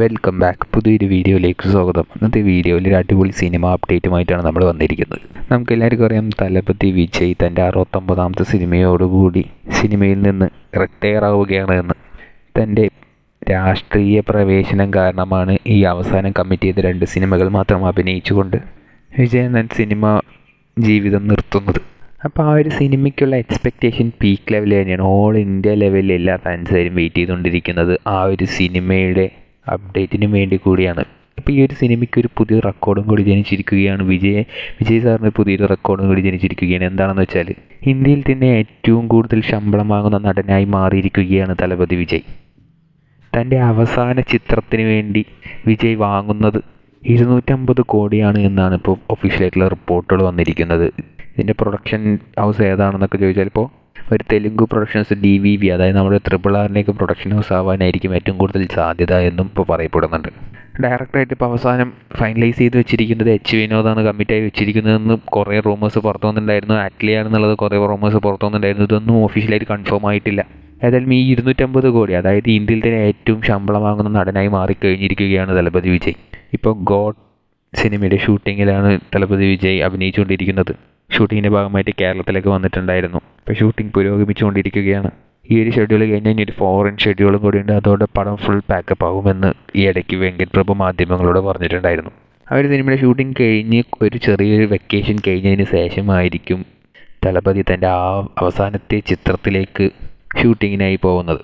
Welcome back പുതിയൊരു വീഡിയോയിലേക്ക് സ്വാഗതം. ഇന്നത്തെ വീഡിയോയിൽ ഒരു അടിപൊളി സിനിമ അപ്ഡേറ്റുമായിട്ടാണ് നമ്മൾ വന്നിരിക്കുന്നത്. നമുക്ക് എല്ലാവർക്കും അറിയാം തലപ്പത്തി വിജയ് തന്റെ അറുപത്തൊമ്പതാമത്തെ സിനിമയോടുകൂടി സിനിമയിൽ നിന്ന് റിട്ടയർ ആവുകയാണ് എന്ന്. തന്റെ രാഷ്ട്രീയ പ്രവേശനം കാരണമാണ് ഈ അവസാനം കമ്മിറ്റ് ചെയ്ത രണ്ട് സിനിമകൾ മാത്രം അഭിനയിച്ചുകൊണ്ട് വിജയൻ സിനിമ ജീവിതം നിർത്തുന്നത്. അപ്പോൾ ആ ഒരു സിനിമയ്ക്കുള്ള എക്സ്പെക്റ്റേഷൻ പീക്ക് ലെവൽ തന്നെയാണ്. ഓൾ ഇന്ത്യ ലെവലിൽ എല്ലാ ഫാൻസുകാരും വെയിറ്റ് ചെയ്തുകൊണ്ടിരിക്കുന്നത്. ആ ഒരു സിനിമയുടെ അപ്ഡേറ്റിന് വേണ്ടി കൂടിയാണ്. ഇപ്പോൾ ഈ ഒരു സിനിമയ്ക്ക് ഒരു പുതിയ റെക്കോർഡും കൂടി ജനിച്ചിരിക്കുകയാണ്. വിജയ് വിജയ് സാറിന് പുതിയൊരു റെക്കോർഡും കൂടി ജനിച്ചിരിക്കുകയാണ്. എന്താണെന്ന് വെച്ചാൽ ഇന്ത്യയിൽ തന്നെ ഏറ്റവും കൂടുതൽ ശമ്പളം വാങ്ങുന്ന നടനായി മാറിയിരിക്കുകയാണ് തലപതി വിജയ്. തന്റെ അവസാന ചിത്രത്തിന് വേണ്ടി വിജയ് വാങ്ങുന്നത് ഇരുന്നൂറ്റമ്പത് കോടിയാണ് എന്നാണ് ഇപ്പോൾ ഒഫീഷ്യലായിട്ടുള്ള റിപ്പോർട്ടുകൾ വന്നിരിക്കുന്നത്. ഇതിന്റെ പ്രൊഡക്ഷൻ ഹൗസ് ഏതാണെന്നൊക്കെ ചോദിച്ചാൽ ഇപ്പോൾ ഒരു Telugu productions D V V അതായത് നമ്മുടെ ട്രിപ്പിൾ ആറിന്റെയൊക്കെ പ്രൊഡക്ഷൻ ഹൗസ് ആവാനായിരിക്കും ഏറ്റവും കൂടുതൽ സാധ്യത എന്നും ഇപ്പോൾ പറയപ്പെടുന്നുണ്ട്. ഡയറക്ടറായിട്ട് ഇപ്പോൾ അവസാനം ഫൈനലൈസ് ചെയ്ത് വെച്ചിരിക്കുന്നത് എച്ച് വിനോദാണ് കമ്മിറ്റായി വെച്ചിരിക്കുന്നതെന്ന് കുറേ റൂമേഴ്സ് പുറത്തു വന്നിട്ടുണ്ടായിരുന്നു. ആറ്റ്ലിയാണെന്നുള്ളത് കുറേ റൂമേഴ്സ് പുറത്തു വന്നിട്ടുണ്ടായിരുന്നു. ഇതൊന്നും ഓഫീഷ്യലായിട്ട് കൺഫേം ആയിട്ടില്ല. ഏതായാലും ഈ ഇരുന്നൂറ്റമ്പത് കോടി അതായത് ഇന്ത്യയിൽ തന്നെ ഏറ്റവും ശമ്പളം വാങ്ങുന്ന നടനായി മാറിക്കഴിഞ്ഞിരിക്കുകയാണ് ദളപതി വിജയ്. ഇപ്പോൾ ഗോഡ് സിനിമയുടെ ഷൂട്ടിങ്ങിലാണ് ദളപതി വിജയ് അഭിനയിച്ചുകൊണ്ടിരിക്കുന്നത്. ഷൂട്ടിങ്ങിന്റെ ഭാഗമായിട്ട് കേരളത്തിലേക്ക് വന്നിട്ടുണ്ടായിരുന്നു. ഇപ്പോൾ ഷൂട്ടിംഗ് പുരോഗമിച്ചുകൊണ്ടിരിക്കുകയാണ്. ഈ ഒരു ഷെഡ്യൂൾ കഴിഞ്ഞാൽ ഇനി ഒരു ഫോറിൻ ഷെഡ്യൂളും കൂടി ഉണ്ട്. അതോടെ പടം ഫുൾ പാക്കപ്പ് ആകുമെന്ന് ഈ ഇടയ്ക്ക് വെങ്കട് പ്രഭു മാധ്യമങ്ങളോട് പറഞ്ഞിട്ടുണ്ടായിരുന്നു. അവർ സിനിമയുടെ ഷൂട്ടിംഗ് കഴിഞ്ഞ് ഒരു ചെറിയൊരു വെക്കേഷൻ കഴിഞ്ഞതിന് ശേഷമായിരിക്കും തലപതി തന്റെ ആ അവസാനത്തെ ചിത്രത്തിലേക്ക് ഷൂട്ടിങ്ങിനായി പോകുന്നത്.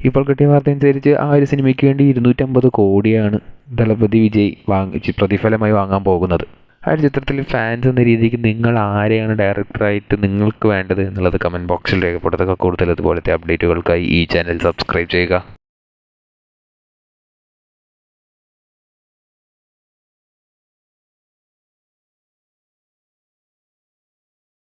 ഇപ്പോൾ കിട്ടിയ വാർത്ത അനുസരിച്ച് ആ ഒരു സിനിമയ്ക്ക് വേണ്ടി ഇരുന്നൂറ്റമ്പത് കോടിയാണ് ദളപതി വിജയ് വാങ്ങി പ്രതിഫലമായി വാങ്ങാൻ പോകുന്നത്. ആ ഒരു ചിത്രത്തിൽ ഫാൻസ് എന്ന രീതിക്ക് നിങ്ങൾ ആരെയാണ് ഡയറക്ടറായിട്ട് നിങ്ങൾക്ക് വേണ്ടത് എന്നുള്ളത് കമന്റ് ബോക്സിൽ രേഖപ്പെടുത്തുക. കൂടുതൽ ഇതുപോലത്തെ അപ്ഡേറ്റുകൾക്കായി ഈ ചാനൽ സബ്സ്ക്രൈബ് ചെയ്യുക.